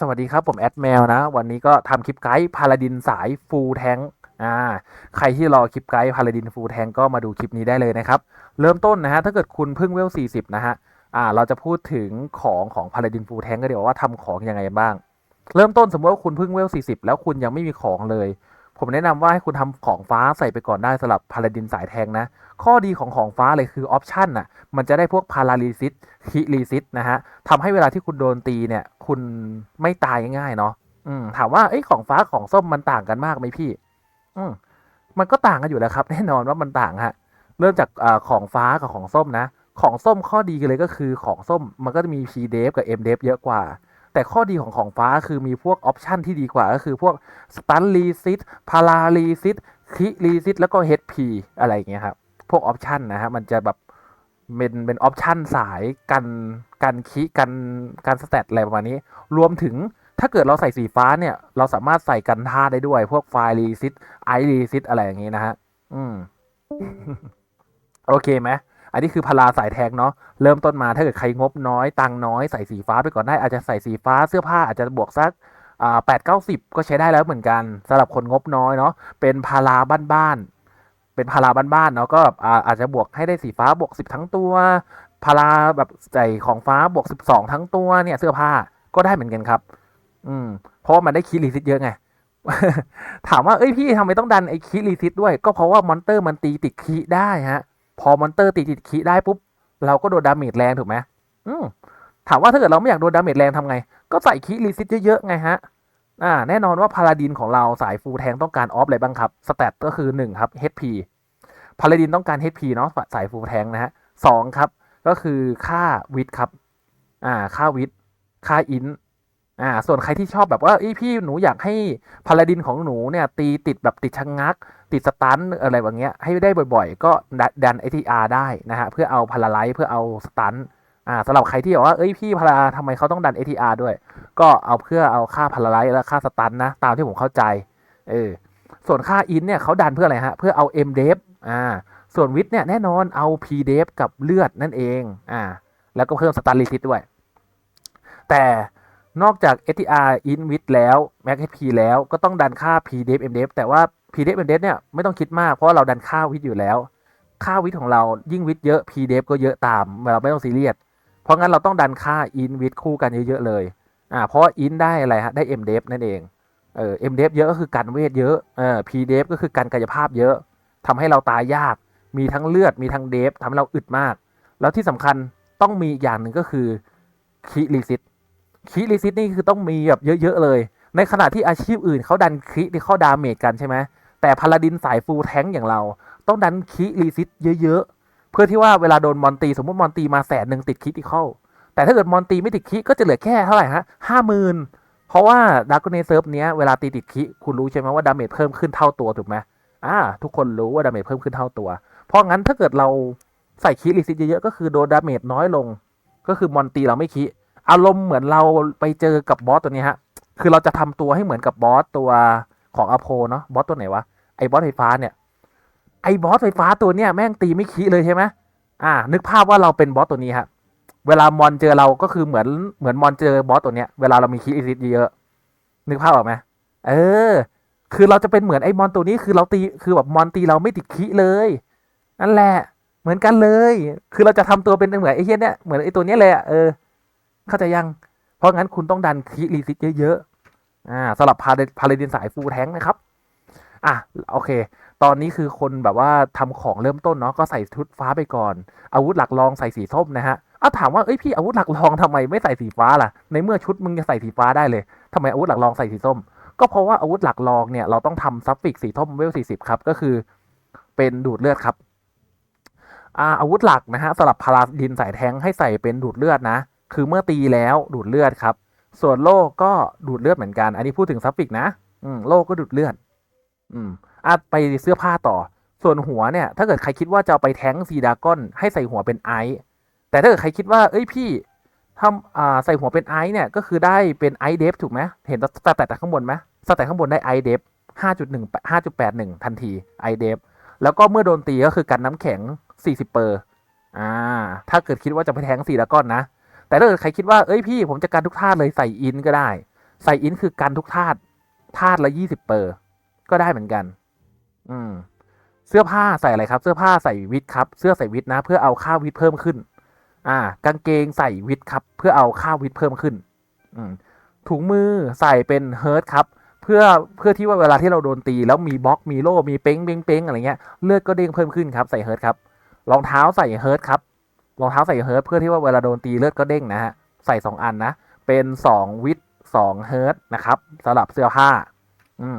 สวัสดีครับ ผมแอดแมวนะ วันนี้ก็ทำคลิปไกด์พาลาดินสายฟูลแทงอ่าใครที่รอคลิปไกด์พาลาดินฟูลแทงก็มาดูคลิปนี้ได้เลยนะครับ เริ่มต้นนะฮะ ถ้าเกิดคุณเพิ่งเวล 40 นะฮะอ่าเราจะพูดถึงของของพาลาดินฟูลแทงก็เดี๋ยวว่าทำของยังไงบ้าง เริ่มต้นสมมติว่าคุณเพิ่งเวล 40 แล้วคุณยังไม่มีของเลย ผมแนะนำว่าให้คุณทำของฟ้าใส่ไปก่อนได้สำหรับพาลาดินสายแทงนะ ข้อดีของของฟ้าเลยคือออปชันน่ะมันจะได้พวกพาราลีซิสฮิลีซิสนะฮะทำให้เวลาที่คุณโดนตีเนี่ย คุณไม่ตายง่ายๆเนาะอืมถามว่าไอ้ของฟ้าของส้มมันต่างกันมากไหมพี่ อืมมันก็ต่างกันอยู่แล้วครับ แน่นอนว่ามันต่างฮะ เริ่มจากอาของฟ้ากับของส้มนะ ของส้มข้อดีกันเลยก็คือของส้มมันก็จะมี P d e v กับ M d e v เยอะกว่า แต่ข้อดีของของฟ้าคือมีพวกออปชันที่ดีกว่าก็คือพวก Stun r e s i s t p a r a r e s i s t คิรีซิตแล้วก็ HP อะไรอย่างเงี้ยครับ พวกออปชันนะฮะมันจะแบบเป็นเป็นออปชันสายกันกันคิกันกันสเตตอะไรประมาณนี้ รวมถึงถ้าเกิดเราใส่สีฟ้าเนี่ย เราสามารถใส่กันท่าได้ด้วย พวกไฟรีซิตไอรีซิตอะไรอย่างงี้นะฮะ อืม โอเคไหม อันนี้คือพลาสายแทงเนาะเริ่มต้นมาถ้าเกิดใครงบน้อยตังน้อยใส่สีฟ้าไปก่อนได้อาจจะใส่สีฟ้าเสื้อผ้าอาจจะบวกสักอ่าแปดเก้าสิบก็ใช้ได้แล้วเหมือนกันสำหรับคนงบน้อยเนาะเป็นพาราบ้านๆเป็นพาราบ้านๆเนาะก็อาอาจจะบวกให้ได้สีฟ้าบวกสิบทั้งตัวพาราแบบใส่ของฟ้าบวกสิบสองทั้งตัวเนี่ยเสื้อผ้าก็ได้เหมือนกันครับ อืม เพราะว่ามันได้คีรีซิตเยอะไง ถามว่าเอ้ยพี่ทำไมต้องดันไอ้คีรีซิตด้วย ก็เพราะว่ามอนเตอร์มันตีติดคีได้ฮะ พอมอนเตอร์ตีติดคีได้ปุ๊บ เราก็โดนดาเมจแรงถูกไหมอืมถามว่าถ้าเกิดเราไม่อยากโดนดาเมจแรงทำไง ก็ใส่คีรีซิตเยอะๆไงฮะอ่าแน่นอนว่าพาลาดินของเราสายฟูลแทงต้องการออฟอะไรบ้างครับสเตตก็คือ1ครับ HP พาลาดินต้องการ HP เนาะสายฟูลแทงนะฮะสองครับ ก็คือค่าวิทครับ อ่า ค่าวิทค่าอิน อ่าส่วนใครที่ชอบแบบว่าอ้ยพี่หนูอยากให้พาลาดินของหนูเนี่ย ตีติดแบบติดชะงงัก ติดสตันอะไรแบบเงี้ยให้ได้บ่อยๆ ก็ดัน ATR ได้นะฮะเพื่อเอาพาราไลท์เพื่อเอาสตันอ่าสำหรับใครที่บอกว่าเอ้ยพี่พาราทำไมเขาต้องดัน ATR ด้วย ก็เอาเพื่อเอาค่าพาราไลท์และค่าสตันนะตามที่ผมเข้าใจเออส่วนค่าอินเนี่ยเขาดันเพื่ออะไรฮะเพื่อเอา M d e v อ่าส่วนวิทเนี่ยแน่นอนเอา P d e v กับเลือดนั่นเองอ่าแล้วก็เพิ่มสตันลิซิตด้วย แต่ นอกจาก STR in with แล้ว Max HP แล้วก็ต้องดันค่า P d e v M d e v แต่ว่า P d e v M d e v เนี่ยไม่ต้องคิดมากเพราะว่าเราดันค่าวิทอยู่แล้ว ค่าวิทของเรายิ่งวิทเยอะ P d e v ก็เยอะตามเราไม่ต้องซีเรียสเพราะงั้นเราต้องดันค่า in with คู่กันเยอะๆเลยอ่าเพราะ in ได้อะไรฮะได้ m d e v นั่นเองเออ m d e v เยอะก็คือกันเวทเยอะเออ p d e v ก็คือการกายภาพเยอะทำให้เราตายยาก มีทั้งเลือดมีทั้งเดฟทำให้เราอึดมาก แล้วที่สำคัญต้องมีอีกอย่างหนึ่งก็คือคีรีซิต คีรีซิตนี่คือต้องมีแบบเยอะๆเลย ในขณะที่อาชีพอื่นเขาดันคริที่เข้าดาเมจกันใช่ไหมแต่พาลาดินสายฟูลแท้งอย่างเรา ต้องดันคีรีซิตเยอะๆ เพื่อที่ว่าเวลาโดนมอนตี สมมติมอนตีมาแสนหนึ่งติดคิที่เข้า แต่ถ้าเกิดมอนตีไม่ติดคิก็จะเหลือแค่เท่าไหร่ฮะห้าหมื่นเพราะว่าดาร์กเนเซิร์ฟเนี้ยเวลาตีติดคิคุณรู้ใช่ไหมว่าดาเมจเพิ่มขึ้นเท่าตัวถูกไหมอ่าทุกคนรู้ว่าดาเมจเพิ่มขึ้นเท่าตัว เพราะงั้นถ้าเกิดเราใส่คิรีซิตเยอะๆก็คือโดนดาเมจน้อยลง ก็คือมอนตีเราไม่คิ อารมณ์เหมือนเราไปเจอกับบอสตัวนี้ฮะ คือเราจะทำตัวให้เหมือนกับบอสตัวของอโพเนาะบอสตัวไหนวะไอ้บอสไฟฟ้าเนี่ยไอ้บอสไฟฟ้าตัวเนี้ยแม่งตีไม่คิเลยใช่ไหมอ่า นึกภาพว่าเราเป็นบอสตัวนี้ฮะเวลามอนเจอเราก็คือเหมือนเหมือนมอนเจอบอสตัวเนี้ยเวลาเรามีคิอิซิตเยอะนึกภาพออกไหมเออ คือเราจะเป็นเหมือนไอ้มอนตัวนี้คือเราตีคือแบบมอนตีเราไม่ติดคิเลย นั่นแหละ เหมือนกันเลย คือเราจะทำตัวเป็นเหมือนไอ้เหี้ยเนี่ยเหมือนไอ้ตัวเนี้ยเลยอะเออ เข้าใจยัง เพราะงั้นคุณต้องดันคิรีซิตเยอะๆอ่าสำหรับพาพาเลดินสายฟูลแท้งนะครับ อะโอเค ตอนนี้คือคนแบบว่าทำของเริ่มต้นเนาะก็ใส่ชุดฟ้าไปก่อน อาวุธหลักรองใส่สีส้มนะฮะอ้าถามว่าเอ้ยพี่อาวุธหลักรองทำไมไม่ใส่สีฟ้าล่ะ ในเมื่อชุดมึงจะใส่สีฟ้าได้เลยทำไมอาวุธหลักรองใส่สีส้ม ก็เพราะว่าอาวุธหลักรองเนี่ยเราต้องทำซัฟฟิกสีส้มเวลสี่สิบครับ ก็คือเป็นดูดเลือดครับอาอาวุธหลักนะฮะสำหรับพาราดินสายแทงให้ใส่เป็นดูดเลือดนะ คือเมื่อตีแล้วดูดเลือดครับ ส่วนโลก็ดูดเลือดเหมือนกัน อันนี้พูดถึงซัฟฟิกนะอืมโลก็ดูดเลือด อืมอะไปเสื้อผ้าต่อ ส่วนหัวเนี่ย ถ้าเกิดใครคิดว่าจะเอาไปแท้งซีดากอน ให้ใส่หัวเป็นไอซ์แต่ถ้าเกิดใครคิดว่า เอ้ยพี่ทำอ่าใส่หัวเป็นไอซ์เนี่ยก็คือได้เป็นไอเดฟถูกไหมเห็นสแตทข้างบนไหมสแตทข้างบนได้ไอเดฟห้าจุดหนึ่งห้าจุดแปดหนึ่งทันทีไอเดฟแล้วก็เมื่อโดนตีก็คือกันน้ำแข็งสี่สิบเปอร์อ่า ถ้าเกิดคิดว่าจะไปแทงซีดากอนนะ แต่ถ้าเกิดใครคิดว่าเอ้ยพี่ผมจะการทุกท่าเลยใส่อินก็ได้ ใส่อินคือกันทุกธาตุธาตุละยี่สิบเปอร์ก็ได้เหมือนกัน อืม เสื้อผ้าใส่อะไรครับ เสื้อผ้าใส่วิทครับ เสื้อใส่วิทนะ เพื่อเอาค่าวิทเพิ่มขึ้น อ่า กางเกงใส่วิทครับ เพื่อเอาค่าวิทเพิ่มขึ้น อืม ถุงมือใส่เป็นเฮิร์ตครับเพื่อเพื่อที่ว่าเวลาที่เราโดนตี แล้วมีบล็อกมีโล่มีเป้งเป้งเป้งอะไรเงี้ยเลือดก็เด้งเพิ่มขึ้นครับ ใส่เฮิร์ตครับรองเท้าใส่เฮิร์ตครับ รองเท้าใส่เฮิร์ตเพื่อที่ว่าเวลาโดนตีเลือดก็เด้งนะฮะใส่สองอันนะ เป็นสองวิทสองเฮิร์ตนะครับสำหรับเสื้อผ้าอืม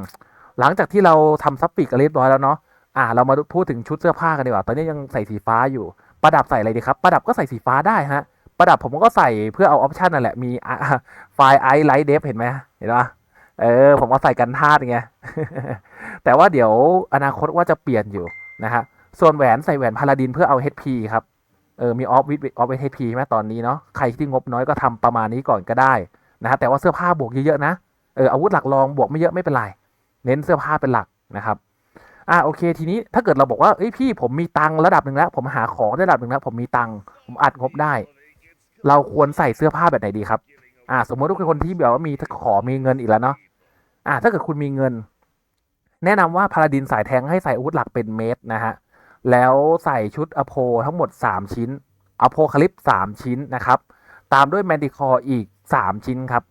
หลังจากที่เราทำซับปีกกันเรียบร้อยแล้วเนาะอ่าเรามาพูดถึงชุดเสื้อผ้ากันดีกว่า ตอนนี้ยังใส่สีฟ้าอยู่ ประดับใส่อะไรดีครับประดับก็ใส่สีฟ้าได้ฮะประดับผมก็ใส่เพื่อเอาออปชันนั่นแหละมีไฟไอไลท์เดฟเห็นไหมเห็นปะเออผมเอาใส่กันธาตุไงแต่ว่าเดี๋ยวอนาคตว่าจะเปลี่ยนอยู่นะฮะส่วนแหวนใส่แหวนพาราดินเพื่อเอา HP ครับ เออมีออฟวิดออฟวิด HP ใช่ไหมตอนนี้เนาะใครที่งบน้อยก็ทำประมาณนี้ก่อนก็ได้นะฮะแต่ว่าเสื้อผ้าบวกเยอะๆนะเอออาวุธหลักรองบวกไม่เยอะไม่เป็นไรเน้นเสื้อผ้าเป็นหลักนะครับอ่าโอเค ทีนี้ถ้าเกิดเราบอกว่าเอ้ยพี่ผมมีตังค์ระดับหนึ่งแล้ว ผมหาของระดับหนึ่งแล้ว ผมมีตังค์ผมอัดงบได้ เราควรใส่เสื้อผ้าแบบไหนดีครับอ่าสมมติว่าคนที่แบบว่ามีขอมีเงินอีกแล้วเนาะอ่าถ้าเกิดคุณมีเงิน แนะนำว่าพาราดินสายแทงให้ใส่อาวุธหลักเป็นเมตรนะฮะ แล้วใส่ชุดอโพทั้งหมด 3 ชิ้นอโพคาลิป3ชิ้นนะครับ ตามด้วยแมนติคออีก 3 ชิ้นครับ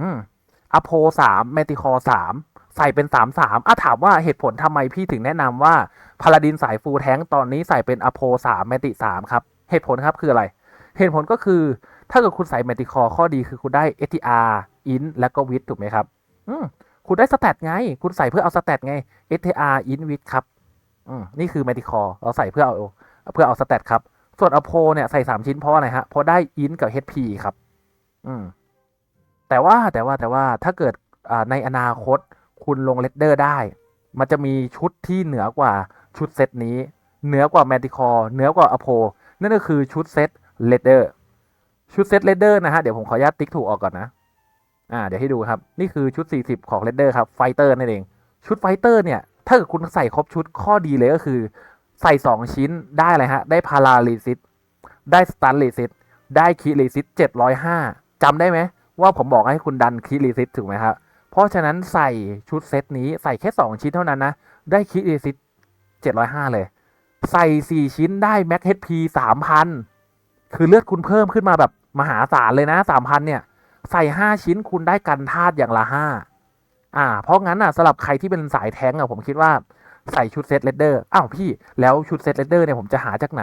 อืมอโพสามแมนติคอสามใส่เป็น 3 3อะถามว่าเหตุผลทำไมพี่ถึงแนะนำว่าพาราดินสายฟูลแท้งตอนนี้ใส่เป็นอโพสามแมนติสามครับ เหตุผลครับคืออะไร เหตุผลก็คือถ้าเกิดคุณใส่แมนติคอข้อดีคือคุณได้ STR IN และก็วิทถูกไหมครับ อืมคุณได้สแตทไง คุณใส่เพื่อเอาสแตทไง STR IN with ครับ อืมนี่คือแมนติคอเราใส่เพื่อเอาเพื่อเอาสแตทครับ ส่วนอโพเนี่ยใส่3ชิ้นเพราะอะไรฮะเพราะได้ IN กับ HP ครับ อืมแต่ว่าแต่ว่าแต่ว่าถ้าเกิดในอนาคตคุณลงเลดเดอร์ได้ มันจะมีชุดที่เหนือกว่าชุดเซตนี้ เหนือกว่าแมนติคอเหนือกว่าอโพนั่นก็คือชุดเซตเลดเดอร์ชุดเซตเลดเดอร์นะฮะ เดี๋ยวผมขออนุญาตติ๊กถูกออกก่อนนะ อ่า เดี๋ยวให้ดูครับ นี่คือชุด 40 ของเลดเดอร์ครับไฟเตอร์นั่นเอง ชุดไฟเตอร์เนี่ย ถ้าเกิดคุณใส่ครบชุดข้อดีเลยก็คือ ใส่ 2 ชิ้นได้อะไรฮะ ได้พาราลีซิตได้สตันลีซิตได้คีลีซิต705จำได้ไหมว่าผมบอกให้คุณดันคีรีซิตถูกไหมครับเพราะฉะนั้นใส่ชุดเซตนี้ใส่แค่ 2 ชิ้นเท่านั้นนะ ได้คีรีซิต705 เลย ใส่ 4 ชิ้นได้แม็กเฮดพี3,000 คือเลือดคุณเพิ่มขึ้นมาแบบมหาศาลเลยนะ 3,000 เนี่ย ใส่ 5 ชิ้นคุณได้กันธาตุอย่างละ 5 อ่า เพราะงั้นอะสำหรับใครที่เป็นสายแท้งอะผมคิดว่าใส่ชุดเซตเลดเดอร์อ้าวพี่แล้วชุดเซตเลดเดอร์เนี่ยผมจะหาจากไหน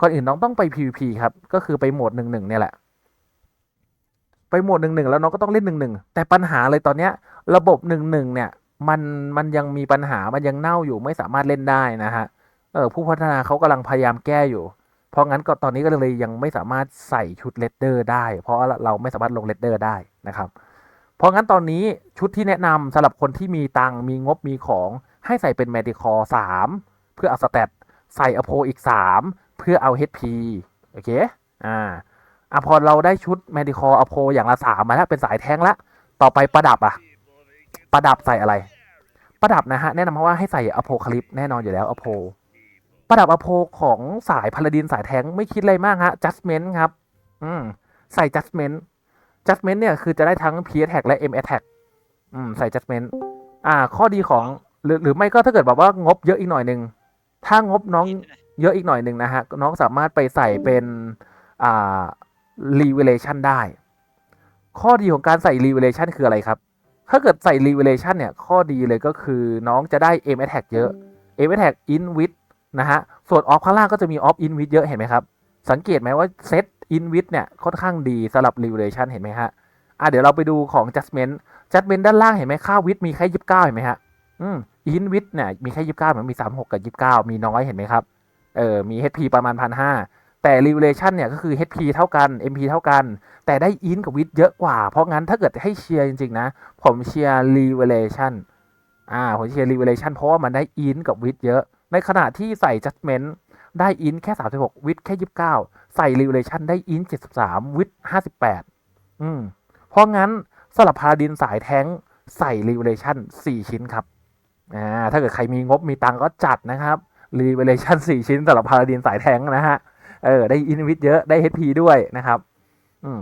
ก่อนอื่นน้องต้องไป PVP ครับ ก็คือไปโหมด1-1เนี่ยแหละ ไปโหมดหนึ่งหนึ่งแล้วน้องก็ต้องเล่นหนึ่งหนึ่งแต่ปัญหาเลยตอนเนี้ย ระบบหนึ่งหนึ่งเนี่ยมันมันยังมีปัญหามันยังเน่าอยู่ไม่สามารถเล่นได้นะฮะเออผู้พัฒนาเขากำลังพยายามแก้อยู่ เพราะงั้นก็ตอนนี้ก็เลยยังไม่สามารถใส่ชุดเลดเดอร์ได้ เพราะเราไม่สามารถลงเลดเดอร์ได้นะครับ เพราะงั้นตอนนี้ชุดที่แนะนำสำหรับคนที่มีตังมีงบมีของให้ใส่เป็นแมดิคอสามเพื่อเอาสเตตใส่อโพอีกสามเพื่อเอา HP โอเคอ่าอะพอเราได้ชุด medical อโพอย่างละสามมาแล้วเป็นสายแท้งละต่อไปประดับอะ ประดับใส่อะไร ประดับนะฮะ แนะนำว่าให้ใส่อโพคลิปแน่นอนอยู่แล้วอโพประดับอโพของสายพาราดินสายแท้งไม่คิดอะไรมากฮะ judgment ครับ อืมใส่ judgment judgment เนี่ยคือจะได้ทั้ง P attack และ M attack อืมใส่ judgment อ่า ข้อดีของหรือหรือไม่ก็ถ้าเกิดแบบว่างบเยอะอีกหน่อยหนึ่งถ้างบน้องเยอะอีกหน่อยหนึ่งนะฮะ น้องสามารถไปใส่เป็นอ่า revelation ได้ ข้อดีของการใส่ revelation คืออะไรครับ ถ้าเกิดใส่ revelation เนี่ย ข้อดีเลยก็คือน้องจะได้ M attack เยอะ M attack in with นะฮะ ส่วน off ข้างล่างก็จะมี off in with เยอะเห็นไหมครับ สังเกตไหมว่าเซ็ set in with เนี่ยค่อนข้างดีสำหรับ revelation เห็นไหมฮะอะเดี๋ยวเราไปดูของ judgment judgment ด้านล่างเห็นไหมค่า with มีแค่29เก้าเห็นไหมฮะอืม in with เนี่ยมีแค่29มันมี36กับ29มีน้อยเห็นไหมครับเออมี HP ประมาณ1,500แต่ revelation เนี่ยก็คือ HP เท่ากัน MP เท่ากัน แต่ได้ in กับ with เยอะกว่า เพราะงั้นถ้าเกิดให้เชียร์จริง ๆ นะ ผมเชียร์ revelation อ่าผมเชียร์ revelation เพราะว่ามันได้ in กับ with เยอะ ในขณะที่ใส่ judgment ได้ in แค่ 36 with แค่ 29 ใส่ revelation ได้ in 73 with 58 อืม เพราะงั้นสำหรับพาราดินสายแท้งใส่ revelation 4 ชิ้นครับ อ่า ถ้าเกิดใครมีงบมีตังก็จัดนะครับ revelation 4 ชิ้นสำหรับพาราดินสายแท้งนะฮะ เออ ได้อินวิทเยอะ ได้ HP ด้วยนะครับ อืม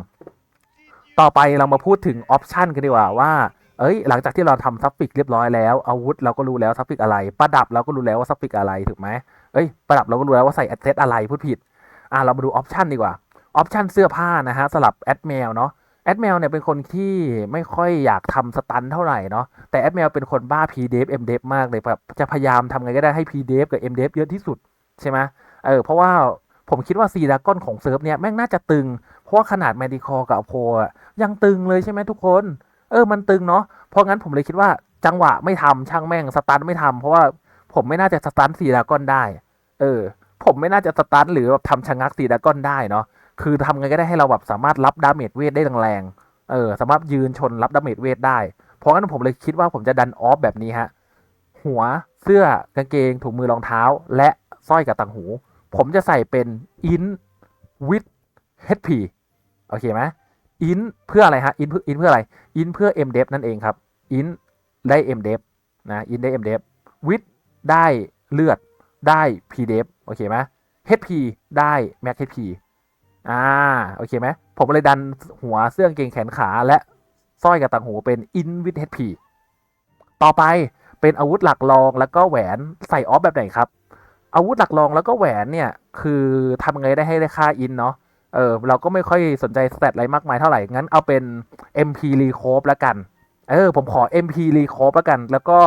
ต่อไปเรามาพูดถึงออปชันกันดีกว่าว่าเอ้ยหลังจากที่เราทำซับฟิกเรียบร้อยแล้วอาวุธเราก็รู้แล้วซับฟิกอะไร ประดับเราก็รู้แล้วว่าซับฟิกอะไรถูกไหม เอ้ยประดับเราก็รู้แล้วว่าใส่แอดเซตอะไรพูดผิดอ่าเรามาดูออปชันดีกว่าออปชันเสื้อผ้านะฮะสลับแอดเมลเนาะแอดเมลเนี่ยเป็นคนที่ไม่ค่อยอยากทำสตันเท่าไหร่เนาะแต่แอดเมลเป็นคนบ้า PDF MDF มากเลยแบบจะพยายามทำไงก็ได้ให้ PDF กับ MDF เยอะที่สุดใช่ไหมเออเพราะว่าผมคิดว่าซีดากอนของเซิร์ฟเนี่ยแม่งน่าจะตึง เพราะว่าขนาดแมดิคอกับโพอะยังตึงเลยใช่ไหมทุกคน เออมันตึงเนาะเพราะงั้นผมเลยคิดว่าจังหวะไม่ทำช่างแม่งสตันไม่ทำเพราะว่า ผมไม่น่าจะสตันซีดากอนได้ เออ ผมไม่น่าจะสตันหรือแบบทำชะงักซีดากอนได้เนาะ คือทำไงก็ได้ให้เราแบบสามารถรับดาเมจเวทได้แรงๆ เออ สามารถยืนชนรับดาเมจเวทได้ เพราะงั้นผมเลยคิดว่าผมจะดันออฟแบบนี้ฮะ หัว เสื้อ กางเกง ถุงมือรองเท้า และสร้อยกับต่างหู ผมจะใส่เป็น in with HP โอเคไหม in เพื่ออะไรฮะ in เพื่อ in เพื่ออะไร in เพื่อ mdef นั่นเองครับ in ได้ mdef นะ in ได้ mdef with ได้เลือดได้ pdef โอเคไหม HP ได้ max HP อ่าโอเคไหมผมเลยดันหัวเสื้อเกงแขนขาและสร้อยกับต่างหูเป็น in with HP ต่อไปเป็นอาวุธหลักรองแล้วก็แหวนใส่ออฟแบบไหนครับ อาวุธหลักรองแล้วก็แหวนเนี่ยคือทำไงได้ให้ได้ค่าอินเนาะเออเราก็ไม่ค่อยสนใจสเตตอะไรมากมายเท่าไหร่ งั้นเอาเป็น MP r e c o p แล้วกัน เออผมขอ MP r e c o p แล้วกัน แล้วก็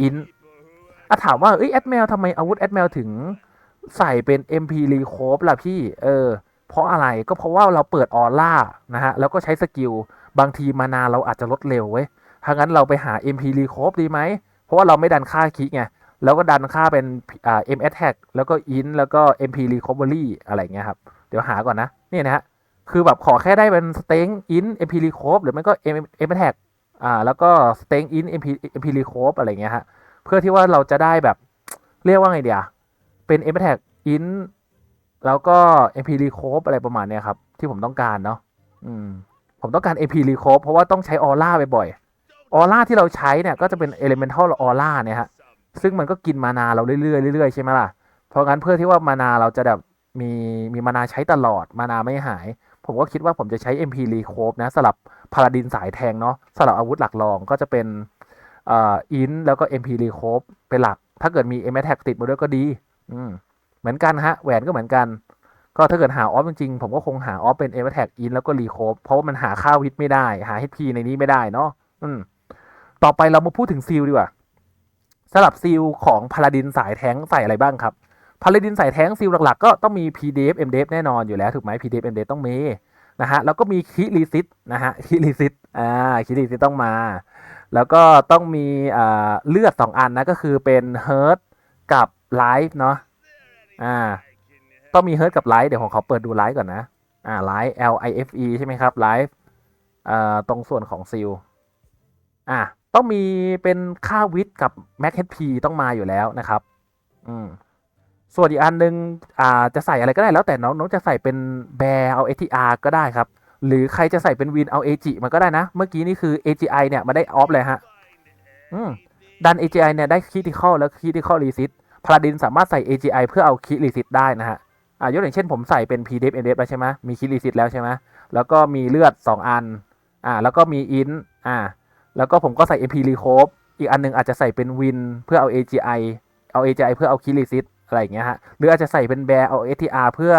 อิน อะถามว่าเอ้ยแอดแมวทำไมอาวุธแอดแมวถึงใส่เป็น MP r e c o p ล่ะพี่ เออ เพราะอะไรก็เพราะว่าเราเปิดออร่านะฮะ แล้วก็ใช้สกิล บางทีมานาเราอาจจะลดเร็วเว้ยถ้างั้นเราไปหา MP r e c o p ดีไหม เพราะว่าเราไม่ดันค่าคิกไง แล้วก็ดันค่าเป็นอ่า M attack แล้วก็ in แล้วก็ MP recovery อะไรเงี้ยครับ เดี๋ยวหาก่อนนะ นี่นะฮะ คือแบบขอแค่ได้เป็น stain in MP recover หรือไม่ก็ M M attack อ่า แล้วก็ stain in MP MP recover อะไรเงี้ยฮะ เพื่อที่ว่าเราจะได้แบบเรียกว่าไงเดียเป็น M attack in แล้วก็ MP r e c o v e อะไรประมาณนี้ครับ ที่ผมต้องการเนาะอืมผมต้องการ MP r e c o v e เพราะว่าต้องใช้ออร่าบ่อยๆออร่าที่เราใช้เนี่ยก็จะเป็น elemental ออร่าเนี่ยฮะซึ่งมันก็กินมานาเราเรื่อยๆเรื่อยๆใช่ไหมล่ะเพราะงั้นเพื่อที่ว่ามานาเราจะแบบมีมีมานาใช้ตลอดมานาไม่หาย ผมก็คิดว่าผมจะใช้ MP r e c o p นะสลับพาราดินสายแทงเนาะสลับอาวุธหลักรองก็จะเป็น อินแล้วก็ MP r e c o p เป็นหลัก ถ้าเกิดมี M a t t a c ติดมาด้วยก็ดี อืมเหมือนกันฮะ แหวนก็เหมือนกัน ก็ถ้าเกิดหาออฟจริงๆ ผมก็คงหาออฟเป็น M a t t a c อินแล้วก็ r e c o p เพราะว่ามันหาค่าวิทไม่ได้ หา HP ในนี้ไม่ได้เนาะอืมต่อไปเรามาพูดถึงซีลดีกว่าสลับซีลของพาราดินสายแท้งใส่อะไรบ้างครับพาราดินสายแท้งซีลหลักๆ ก็ต้องมี PDF MDF แน่นอนอยู่แล้วถูกไหม PDF MDF ต้องมีนะฮะแล้วก็มีคิรีซิตนะฮะคิรีซิตอ่าคิรีซิตต้องมา แล้วก็ต้องมีเลือด 2 อันนะก็คือเป็นเฮิร์ตกับไลฟ์เนาะอ่าต้องมีเฮิร์ตกับไลฟ์เดี๋ยวผมขอเปิดดูไลฟ์ก่อนนะอ่าไลฟ์ L I F E ใช่ไหมครับไลฟ์อ่าตรงส่วนของซีลอ่าต้องมีเป็นค่าวิทกับ Mac HP ต้องมาอยู่แล้วนะครับอืมส่วนอีกอันนึงอ่าจะใส่อะไรก็ได้แล้วแต่น้องน้องจะใส่เป็นแบร์เอา ATR ก็ได้ครับ หรือใครจะใส่เป็นวินเอา AG มันก็ได้นะ เมื่อกี้นี่คือ AGI เนี่ยมาได้ออฟเลยฮะ อืม ดัน AGI เนี่ยได้ Critical แล้ว Critical Resist พาราดินสามารถใส่ AGI เพื่อเอา Crit Resist ได้นะฮะ อ่ายกอย่างเช่นผมใส่เป็น PDF MDF แล้วใช่ไหมมี Crit Resist แล้วใช่ไหมแล้วก็มีเลือด 2 อัน อ่า แล้วก็มี In อ่า แล้วก็ผมก็ใส่ MP r e c o p อีกอันนึงอาจจะใส่เป็นวินเพื่อเอา AGI เอา AGI เพื่อเอาคิริซิตอะไรอย่างเงี้ยฮะ หรืออาจจะใส่เป็นแบร์เอา STR เพื่อ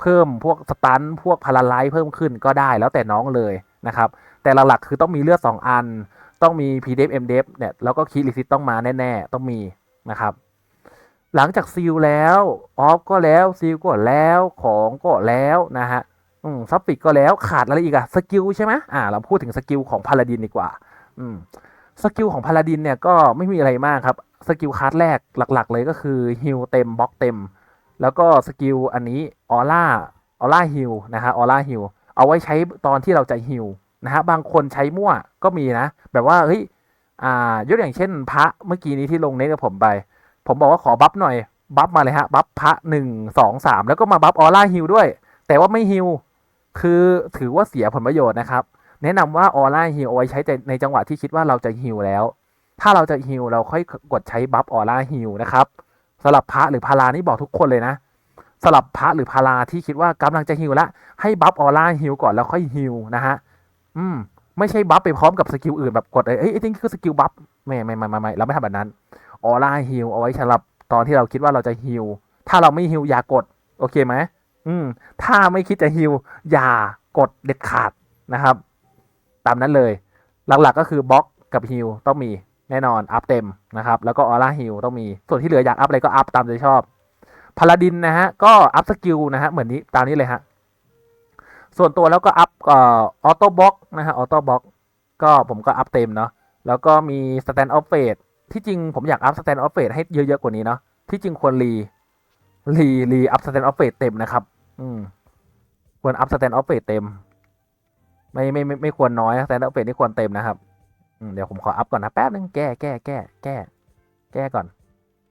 เพิ่มพวกสตันพวกพาราไลท์เพิ่มขึ้นก็ได้แล้วแต่น้องเลยนะครับ แต่หลักๆคือต้องมีเลือด 2 อัน ต้องมี PDF MDF เนี่ยแล้วก็คิริซิตต้องมาแน่ ๆ ต้องมีนะครับ หลังจากซีลแล้วออฟก็แล้วซีลก็แล้วของก็แล้วนะฮะอืมซับฟิกก็แล้วขาดอะไรอีกอะสกิลใช่ไหมอ่าเราพูดถึงสกิลของพาราดินดีกว่า อืมสกิลของพาราดินเนี่ยก็ไม่มีอะไรมากครับ สกิลคัสแรกหลัก ๆ เลยก็คือฮิลเต็มบล็อกเต็ม แล้วก็สกิลอันนี้ออร่าออร่าฮิลนะฮะออร่าฮิลเอาไว้ใช้ตอนที่เราจะฮิลนะฮะบางคนใช้มั่วก็มีนะ แบบว่าเฮ้ยอ่ายกอย่างเช่น พระเมื่อกี้นี้ที่ลงเน็ตกับผมไป ผมบอกว่าขอบัฟหน่อยบัฟมาเลยฮะบัฟพระหนึ่งสองสามแล้วก็มาบัฟออร่าฮิลด้วย แต่ว่าไม่ฮิลคือถือว่าเสียผลประโยชน์นะครับ แนะนำว่าออร่าฮิลเอาไว้ใช้ในจังหวะที่คิดว่าเราจะฮิลแล้ว ถ้าเราจะฮิลเราค่อยกดใช้บัฟออร่าฮิลนะครับ สำหรับพระหรือพารานี่บอกทุกคนเลยนะสำหรับพระหรือพาราที่คิดว่ากำลังจะฮิลละให้บัฟออร่าฮิลก่อนแล้วค่อยฮิลนะฮะอืมไม่ใช่บัฟไปพร้อมกับสกิลอื่นแบบกดเอ้ยเอ้ยไอ้นี่คือสกิลบัฟไม่ไม่ไม่ไม่เราไม่ทำแบบนั้นออร่าฮิลเอาไว้สำหรับตอนที่เราคิดว่าเราจะฮิลถ้าเราไม่ฮิลอย่ากด โอเคไหมอืม ถ้าไม่คิดจะฮิลอย่ากดเด็ดขาดนะครับ ตามนั้นเลย หลักๆก็คือบล็อกกับฮิลต้องมี แน่นอนอัพเต็มนะครับ แล้วก็ออร่าฮิลต้องมี ส่วนที่เหลืออยากอัพอะไรก็อัพตามใจชอบพาลาดินนะฮะ ก็อัพสกิลนะฮะ เหมือนนี้ตามนี้เลยฮะ ส่วนตัวแล้วก็อัพออโต้บล็อกนะฮะ ออโต้บล็อก ก็ผมก็อัพเต็มเนาะ แล้วก็มีสแตนด์ออฟเฟดที่จริงผมอยากอัพสแตนด์ออฟเฟดให้เยอะๆกว่านี้เนาะ ที่จริงควรรีรีรีอัพสแตนด์ออฟเฟดเต็มนะครับ อืม ควรอัพสแตนด์ออฟเฟดเต็ม ไม่ไม่ไม่ไม่ควรน้อยสแตนด์ออฟเฟดนี่ควรเต็มนะครับ เดี๋ยวผมขออัพก่อนนะแป๊บนึงแก้แก้แก้แก้ แก้ก่อน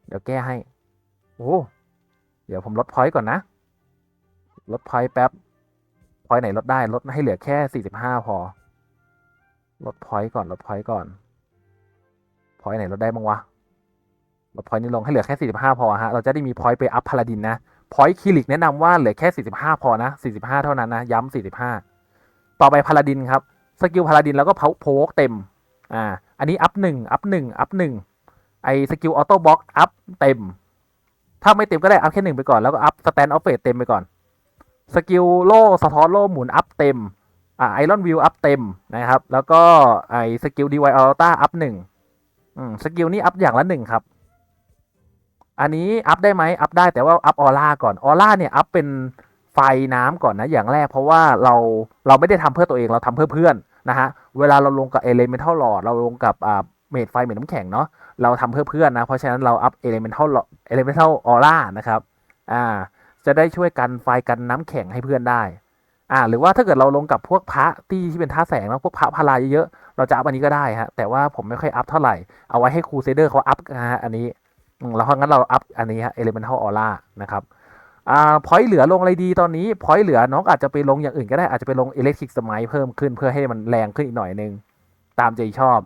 เดี๋ยวแก้ให้ โอ้เดี๋ยวผมลดพอยต์ก่อนนะ ลดพอยต์แป๊บพอยต์ไหนลดได้ลดให้เหลือแค่สี่สิบห้าพอ ลดพอยต์ก่อนลดพอยต์ก่อนพอยต์ไหนลดได้บ้างวะลดพอยต์นี้ลงให้เหลือแค่สี่สิบห้าพอฮะเราจะได้มีพอยต์ไปอัพพาลาดินนะพอยต์คิลิกแนะนำว่าเหลือแค่สี่สิบห้าพอนะสี่สิบห้าเท่านั้นนะ ย้ำสี่สิบห้าต่อไปพาลาดินครับสกิลพาลาดินแล้วก็เพาโพกเต็ม อ่า อันนี้อัพหนึ่งอัพหนึ่งอัพหนึ่งไอสกิลออโต้บ็อกอัพเต็ม ถ้าไม่เต็มก็ได้อัพแค่หนึ่งไปก่อน แล้วก็อัพสแตนด์ออฟเฟสเต็มไปก่อน สกิลโล่สะท้อนโล่หมุนอัพเต็ม อ่าไอรอนวิวอัพเต็มนะครับ แล้วก็ไอสกิลดีไวอัลต้าอัพหนึ่งอืมสกิลนี้อัพอย่างละหนึ่งครับ อันนี้อัพได้ไหมอัพได้แต่ว่าอัพออร่าก่อนออร่าเนี่ยอัพเป็นไฟน้ำก่อนนะอย่างแรกเพราะว่าเราเราไม่ได้ทำเพื่อตัวเองเราทำเพื่อเพื่อน นะฮะเวลาเราลงกับเอเลเมนทัลหลอดเราลงกับอ่าเมดไฟเมดน้ำแข็งเนาะเราทำเพื่อเพื่อนนะ เพราะฉะนั้นเราอัพเอเลเมนทัลเอเลเมนทัลออร่านะครับอ่าจะได้ช่วยกันไฟกันน้ำแข็งให้เพื่อนได้อ่าหรือว่าถ้าเกิดเราลงกับพวกพระที่ที่เป็นท่าแสงแล้วพวกพระพลายเยอะเราจะอัพอันนี้ก็ได้ฮะแต่ว่าผมไม่ค่อยอัพเท่าไหร่เอาไว้ให้ครูเซเดอร์เขาอัพนะฮะอันนี้แล้วเพราะงั้นเราอัพอันนี้ฮะ Elemental Aura นะครับ อ่าพอยต์เหลือลงอะไรดีตอนนี้พอยต์เหลือน้องอาจจะไปลงอย่างอื่นก็ได้อาจจะไปลง Electric Smite เพิ่มขึ้นเพื่อให้มันแรงขึ้นอีกหน่อยนึง ตามใจชอบ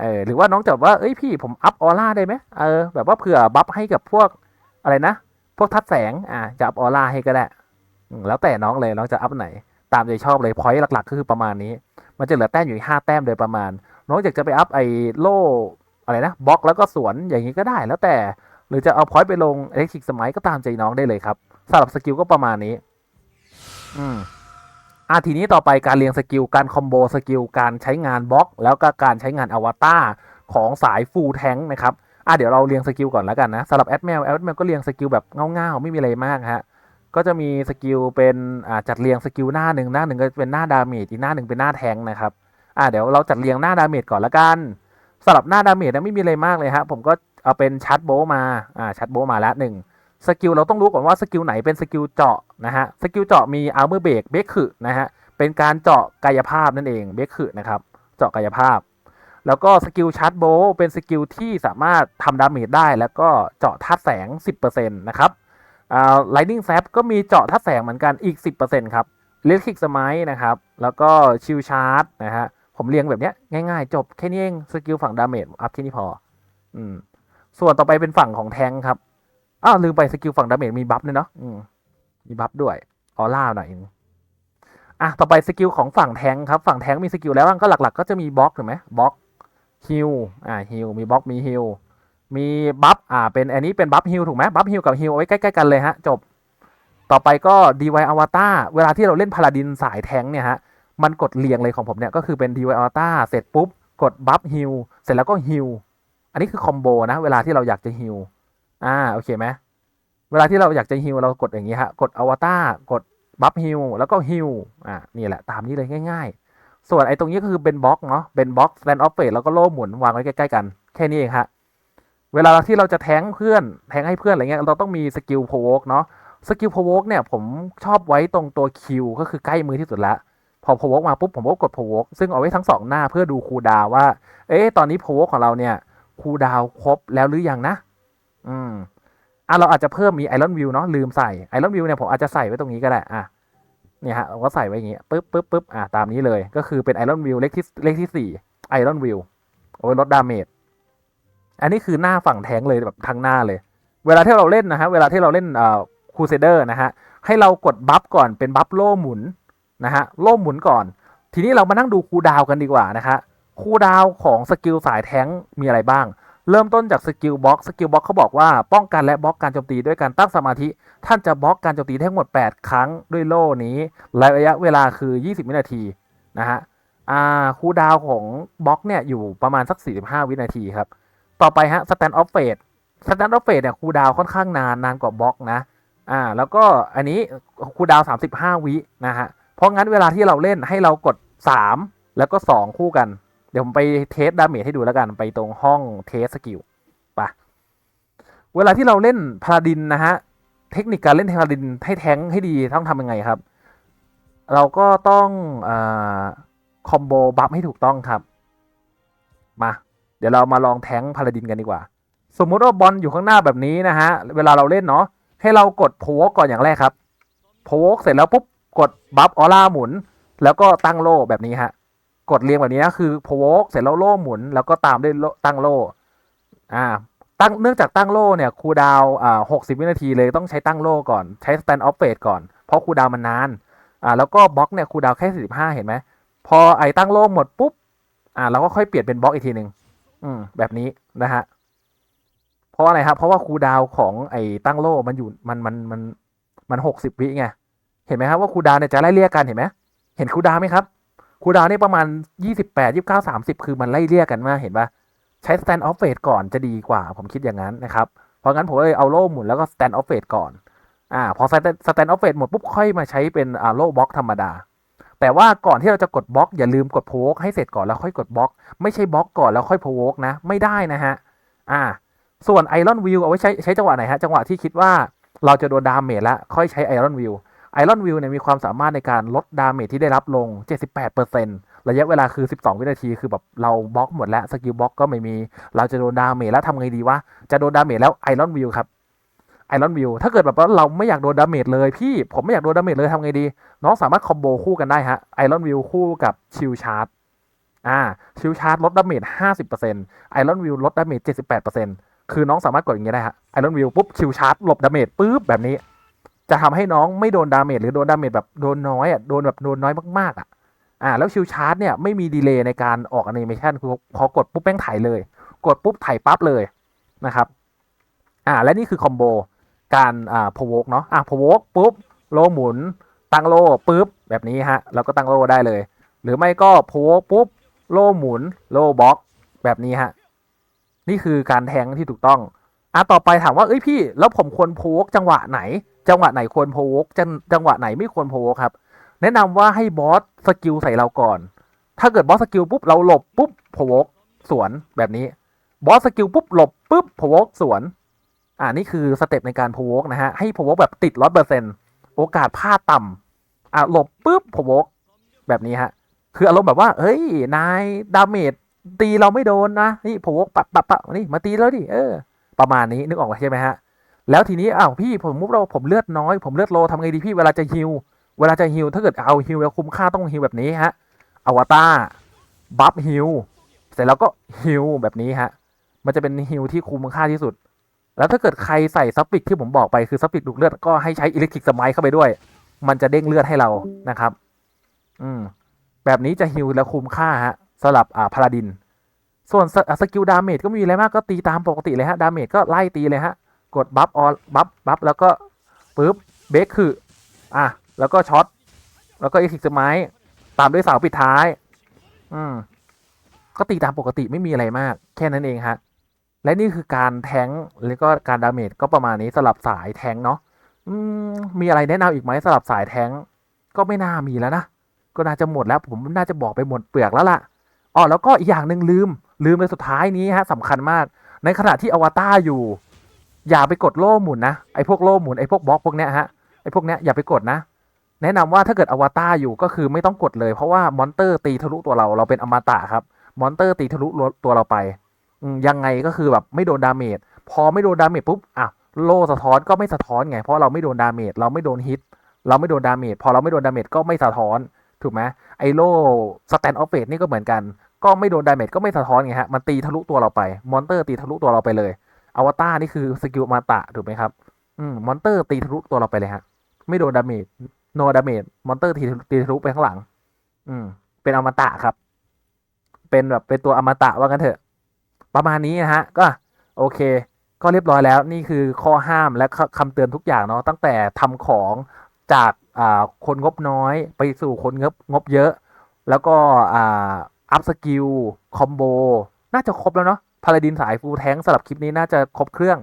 เออหรือว่าน้องจะว่าเอ้ยพี่ผมอัพออร่าได้ไหมเออแบบว่าเผื่อบัฟให้กับพวกอะไรนะ พวกทัดแสงอ่าจะอัพออร่าให้ก็ได้แล้วแต่น้องเลยน้องจะอัพไหน ตามใจชอบเลยพอยต์หลักๆก็คือประมาณนี้ มันจะเหลือแต้มอยู่ห้าแต้มโดยประมาณ น้องอยากจะไปอัพไอ้โล่อะไรนะบล็อกแล้วก็สวนอย่างนี้ก็ได้ แล้วแต่ หรือจะเอาพอยต์ไปลง Electric Smite ก็ตามใจน้องได้เลยครับสำหรับสกิลก็ประมาณนี้ อืมอะทีนี้ต่อไปการเรียงสกิลการคอมโบสกิลการใช้งานบล็อก แล้วก็การใช้งานอวตารของสายฟูลแทงนะครับอะเดี๋ยวเราเรียงสกิลก่อนแล้วกันนะสำหรับแอดแมวแอดแมวก็เรียงสกิลแบบเงาๆไม่มีอะไรมากฮะก็จะมีสกิลเป็นอ่าจัดเรียงสกิลหน้าหนึ่งหน้าหนึ่งก็เป็นหน้าดาเมจอีกหน้าหนึ่งเป็นหน้าแทงนะครับอะเดี๋ยวเราจัดเรียงหน้าดาเมจก่อนละกันสำหรับหน้าดาเมจนะไม่มีอะไรมากเลยฮะผมก็ เอาเป็นชัดโบว์มาอ่าชัดโบว์มาแล้วหนึ่งสกิลเราต้องรู้ก่อนว่าสกิลไหนเป็นสกิลเจาะนะฮะสกิลเจาะมีอาร์เมอร์เบรกเบรกคือนะฮะเป็นการเจาะกายภาพนั่นเองเบรกคือนะครับเจาะกายภาพ แล้วก็สกิลชัดโบว์เป็นสกิลที่สามารถทำดาเมจได้ แล้วก็เจาะธาตุแสง 10%นะครับอ่า Lightning Zap ก็มีเจาะธาตุแสงเหมือนกันอีก 10%ครับเลสคิกสมัยนะครับแล้วก็ชิลชาร์จนะฮะผมเรียงแบบเนี้ยง่ายๆ จบแค่นี้เองสกิลฝั่งดาเมจอัพที่นี่พออืม ส่วนต่อไปเป็นฝั่งของแทงครับอ้าวลืมไปสกิลฝั่งดาเมจมีบัฟด้วยเนาะมีบัฟด้วยออร่าหน่อยอะต่อไปสกิลของฝั่งแทงครับฝั่งแทงมีสกิลแล้วก็หลัก ๆ ก็จะมีบล็อกถูกไหมบล็อกฮิลอ่าฮิลมีบล็อกมีฮิลมีบัฟอ่าเป็นอันนี้เป็นบัฟฮิลถูกไหมบัฟฮิลกับฮิลเอาไว้ใกล้ๆกันเลยฮะจบ ต่อไปก็ DY Avatar เวลาที่เราเล่นพาลาดินสายแทงเนี่ยฮะมันกดเรียงเลยของผมเนี่ยก็คือเป็น DY Avatar เสร็จปุ๊บกดบัฟฮิลเสร็จแล้วก็ฮิล อันนี้คือคอมโบนะ เวลาที่เราอยากจะฮิลอ่าโอเคไหมเวลาที่เราอยากจะฮิลเรากดอย่างนี้ฮะกดอวตารกดบัฟฮิลแล้วก็ฮิลอ่านี่แหละตามนี้เลยง่าย ๆ ส่วนไอ้ตรงนี้ก็คือเป็นบล็อกเนาะเป็นบล็อก stand off fade แล้วก็โล่หมุนวางไว้ใกล้ๆกันแค่นี้เองฮะเวลาที่เราจะแทงเพื่อนแทงให้เพื่อนอะไรเงี้ยเราต้องมีสกิลโพวกเนาะสกิลพวกเนี่ยผมชอบไว้ตรงตัวคิวก็คือใกล้มือที่สุดละพอพวกมาปุ๊บผมก็กดพวกซึ่งเอาไว้ทั้งสองหน้าเพื่อดูคูดาวว่า เอ๊ะตอนนี้พวกของเราเนี่ย คูดาวครบแล้วหรือยังนะ อืมอะเราอาจจะเพิ่มมีไอรอนวิวเนาะลืมใส่ไอรอนวิวเนี่ยผมอาจจะใส่ไว้ตรงนี้ก็ได้อะเนี่ยฮะเราก็ใส่ไว้อย่างงี้ปึ๊บปึ๊บปึ๊บอะตามนี้เลยก็คือเป็นไอรอนวิวเลขที่เลขที่สี่ไอรอนวิวเอาไว้ลดดาเมจอันนี้คือหน้าฝั่งแทงเลยแบบทั้งหน้าเลย เวลาที่เราเล่นนะฮะเวลาที่เราเล่นเอ่อคูเซเดอร์นะฮะให้เรากดบัฟก่อนเป็นบัฟโล่หมุนนะฮะโล่หมุนก่อน ทีนี้เรามานั่งดูคูดาวกันดีกว่านะคะ คูดาวของสกิลสายแท้งมีอะไรบ้าง เริ่มต้นจากสกิลบล็อกสกิลบล็อกเขาบอกว่าป้องกันและบล็อกการโจมตีด้วยการตั้งสมาธิ ท่านจะบล็อกการโจมตีทั้งหมด 8 ครั้งด้วยโล่นี้และระยะเวลาคือ 20 วินาทีนะฮะอ่าคูดาวของบล็อกเนี่ยอยู่ประมาณสัก 45 วินาทีครับ ต่อไปฮะสแตนด์ออฟเฟสสแตนด์ออฟเฟสเนี่ยคูดาวค่อนข้างนานนานกว่าบล็อกนะอ่าแล้วก็อันนี้คูดาว 35 วินะฮะเพราะงั้นเวลาที่เราเล่นให้เรากด 3 แล้วก็ 2 คู่กัน ดี๋ยวผมไปเทสดาเมจให้ดูแล้วกันไปตรงห้องเทสสกิลปะเวลาที่เราเล่นพาราดินนะฮะ เทคนิคการเล่นพาราดินให้แท้งให้ดีต้องทำยังไงครับ เราก็ต้องอคอมโบบัฟให้ถูกต้องครับ มา เดี๋ยวเรามาลองแท้งพาราดินกันดีกว่า สมมุติว่าบอลอยู่ข้างหน้าแบบนี้นะฮะ เวลาเราเล่นเนาะให้เรากดโพกก่อนอย่างแรกครับโพกเสร็จแล้วปุ๊บกดบัฟออร่าหมุน แล้วก็ตั้งโล่แบบนี้ฮะ กดเรียงแบบนี้คือโพกเสร็จแล้วโล่หมุน แล้วก็ตามด้วยตั้งโล่อ่าตั้งเนื่องจากตั้งโล่เนี่ยคูดาวอ่าหกสิบวินาทีเลยต้องใช้ตั้งโล่ก่อนใช้ stand off phase ก่อน เพราะคูดาวมันนานอ่าแล้วก็บล็อกเนี่ยคูดาวแค่สี่สิบห้าเห็นไหมพอไอ้ตั้งโล่หมดปุ๊บอ่าเราก็ค่อยเปลี่ยนเป็นบล็อกอีกทีหนึ่งอืมแบบนี้นะฮะเพราะอะไรครับ เพราะว่าคูดาวของไอ้ตั้งโล่มันอยู่มันมันมันมันหกสิบวิไงเห็นไหมครับว่าคูดาวเนี่ยจะไล่เรียกกันเห็นไหมเห็นคูดาวไหมครับ คูดาวนี่ประมาณยี่สิบแปดยี่สิบเก้าสามสิบคือมันไล่เรียกกันมากเห็นปะใช้ stand off phase ก่อนจะดีกว่า ผมคิดอย่างนั้นนะครับ เพราะงั้นผมเลยเอาโล่หมุนแล้วก็ stand off phase ก่อนอ่าพอ stand stand off phase หมดปุ๊บค่อยมาใช้เป็นอ่าโล่บล็อกธรรมดา แต่ว่าก่อนที่เราจะกดบล็อกอย่าลืมกดโพกให้เสร็จก่อนแล้วค่อยกดบล็อก ไม่ใช่บล็อกก่อนแล้วค่อยโพกนะ ไม่ได้นะฮะอ่า ส่วน Iron View เอาไว้ใช้ใช้จังหวะไหนฮะจังหวะที่คิดว่าเราจะโดนดาเมจแล้วค่อยใช้ไอรอนวิว Iron View Iron View เนี่ยมีความสามารถในการลดดาเมจที่ได้รับลง 78%ระยะเวลาคือ 12 วินาทีคือแบบเราบล็อกหมดแล้วสกิลบล็อกก็ไม่มี เราจะโดนดาเมจแล้วทำไงดีวะ จะโดนดาเมจแล้วไอรอนวิวครับไอรอนวิวถ้าเกิดแบบว่าเราไม่อยากโดนดาเมจเลยพี่ผมไม่อยากโดนดาเมจเลยทำไงดี น้องสามารถคอมโบคู่กันได้ฮะไอรอนวิวคู่กับชิลชาร์จอ่าชิลชาร์จลดดาเมจ 50%ไอรอนวิวลดดาเมจ 78%คือน้องสามารถกดอย่างนี้ได้ฮะไอรอนวิวปุ๊บชิลชาร์จหลบดาเมจปุ๊บแบบนี้ จะทำให้น้องไม่โดนดาเมจหรือโดนดาเมจแบบโดนน้อยอะโดนแบบโดนน้อยมากๆอะอ่าแล้วชิลชาร์จเนี่ยไม่มีดีเลย์ในการออกแอนิเมชันคือพอกดปุ๊บแป้งถ่ายเลย กดปุ๊บถ่ายปั๊บเลยนะครับอ่าและนี่คือคอมโบการอ่าพวกเนาะอ่าพวกปุ๊บโลหมุนตั้งโลปุ๊บแบบนี้ฮะแล้วก็ตั้งโลได้เลย หรือไม่ก็พวกปุ๊บโลหมุนโลบล็อกแบบนี้ฮะนี่คือการแทงที่ถูกต้องอะต่อไปถามว่าเอ้ยพี่ แล้วผมควรโพกจังหวะไหน จังหวะไหนควรโพกจังจังหวะไหนไม่ควรโพกครับ แนะนำว่าให้บอสสกิลใส่เราก่อน ถ้าเกิดบอสสกิลปุ๊บเราหลบปุ๊บโผวกสวนแบบนี้บอสสกิลปุ๊บหลบปุ๊บโผวกสวน อ่านี่คือสเต็ปในการโผวกนะฮะให้โผวกแบบติดร้อยเปอร์เซ็นโอกาสพลาดต่ำอ่าหลบปุ๊บโผวกแบบนี้ฮะคืออารมณ์แบบว่าเฮ้ยนายดาเมจตีเราไม่โดนนะนี่โผวกปับปับปับนี่มาตีแล้วดิเออประมาณนี้นึกออกใช่ไหมฮะ แล้วทีนี้อ้าวพี่ผมมุกเราผมเลือดน้อย ผมเลือดโลทำไงดีพี่เวลาจะฮิวเวลาจะฮิลถ้าเกิดเอาฮิลแล้วคุ้มค่าต้องฮิลแบบนี้ฮะอวตารบัฟฮิลเสร็จแล้วก็ฮิลแบบนี้ฮะมันจะเป็นฮิลที่คุ้มค่าที่สุด แล้วถ้าเกิดใครใส่ซับปิกที่ผมบอกไปคือซับปิกดูดเลือดก็ให้ใช้อิเล็กทริกสมัยเข้าไปด้วย มันจะเด้งเลือดให้เรานะครับ อืมแบบนี้จะฮิลแล้วคุ้มค่าฮะสำหรับอ่าพาราดิน ส่วนสสกิลดาเมจก็มีอะไรมากก็ตีตามปกติเลยฮะดาเมจก็ไล่ตีเลยฮะ กดบัฟออนบัฟบัฟแล้วก็ปึ๊บเบรกคืออะแล้วก็ช็อตแล้วก็เอ็กซิกสมัยตามด้วยเสาปิดท้าย อืมก็ตีตามปกติไม่มีอะไรมาก แค่นั้นเองฮะ และนี่คือการแทงแล้วก็การดาเมจก็ประมาณนี้สลับสายแทงเนาะอืมมีอะไรแนะนำอีกไหมสลับสายแทงก็ไม่น่ามีแล้วนะก็น่าจะหมดแล้วผมน่าจะบอกไปหมดเปลือกแล้วล่ะอ๋อแล้วก็อีกอย่างหนึ่งลืม ลืมในสุดท้ายนี้ฮะสำคัญมาก ในขณะที่อวตารอยู่ อย่าไปกดโล่หมุนนะไอ้พวกโล่หมุนไอ้พวกบล็อกพวกเนี้ยฮะไอ้พวกเนี้ยอย่าไปกดนะ แนะนำว่าถ้าเกิดอวตารอยู่ก็คือไม่ต้องกดเลยเพราะว่ามอนเตอร์ตีทะลุตัวเราเราเป็นอมตะครับมอนเตอร์ตีทะลุตัวเราไปยังไงก็คือแบบไม่โดนดาเมจพอไม่โดนดาเมจปุ๊บอะโล่สะท้อนก็ไม่สะท้อนไงเพราะเราไม่โดนดาเมจเราไม่โดนฮิตเราไม่โดนดาเมจพอเราไม่โดนดาเมจก็ไม่สะท้อนถูกไหมไอโล่สแตนออฟเฟสนี่ก็เหมือนกัน ก็ไม่โดนดาเมจก็ไม่สะท้อนไงฮะมันตีทะลุตัวเราไปมอนเตอร์ตีทะลุตัวเราไปเลย อวตารนี่คือสกิลอมาตะถูกไหมครับ อืมมอนเตอร์ตีทะลุตัวเราไปเลยฮะ ไม่โดนดาเมจโนดาเมจมอนเตอร์ตีตีทะลุไปข้างหลัง อืม เป็นอมตะครับ เป็นแบบเป็นตัวอมตะว่ากันเถอะ ประมาณนี้นะฮะ ก็โอเค ก็เรียบร้อยแล้ว นี่คือข้อห้ามและคำเตือนทุกอย่างเนาะตั้งแต่ทำของจากอ่าคนงบน้อยไปสู่คนงบงบเยอะ แล้วก็อ่าอัพสกิลคอมโบน่าจะครบแล้วเนาะ พาราดินสายฟูลแท้งสำหรับคลิปนี้น่าจะครบเครื่อง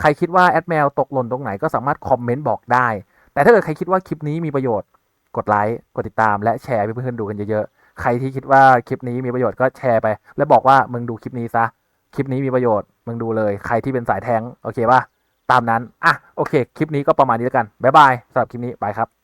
ใครคิดว่าแอดแมวตกหล่นตรงไหนก็สามารถคอมเมนต์บอกได้ แต่ถ้าเกิดใครคิดว่าคลิปนี้มีประโยชน์กดไลค์กดติดตามและแชร์ให้เพื่อนๆดูกันเยอะๆ ใครที่คิดว่าคลิปนี้มีประโยชน์ก็แชร์ไป แล้วบอกว่ามึงดูคลิปนี้ซะ คลิปนี้มีประโยชน์ มึงดูเลย ใครที่เป็นสายแทงโอเคป่ะ ตามนั้น อะ โอเค คลิปนี้ก็ประมาณนี้แล้วกัน บ๊ายบายสำหรับคลิปนี้ บายครับ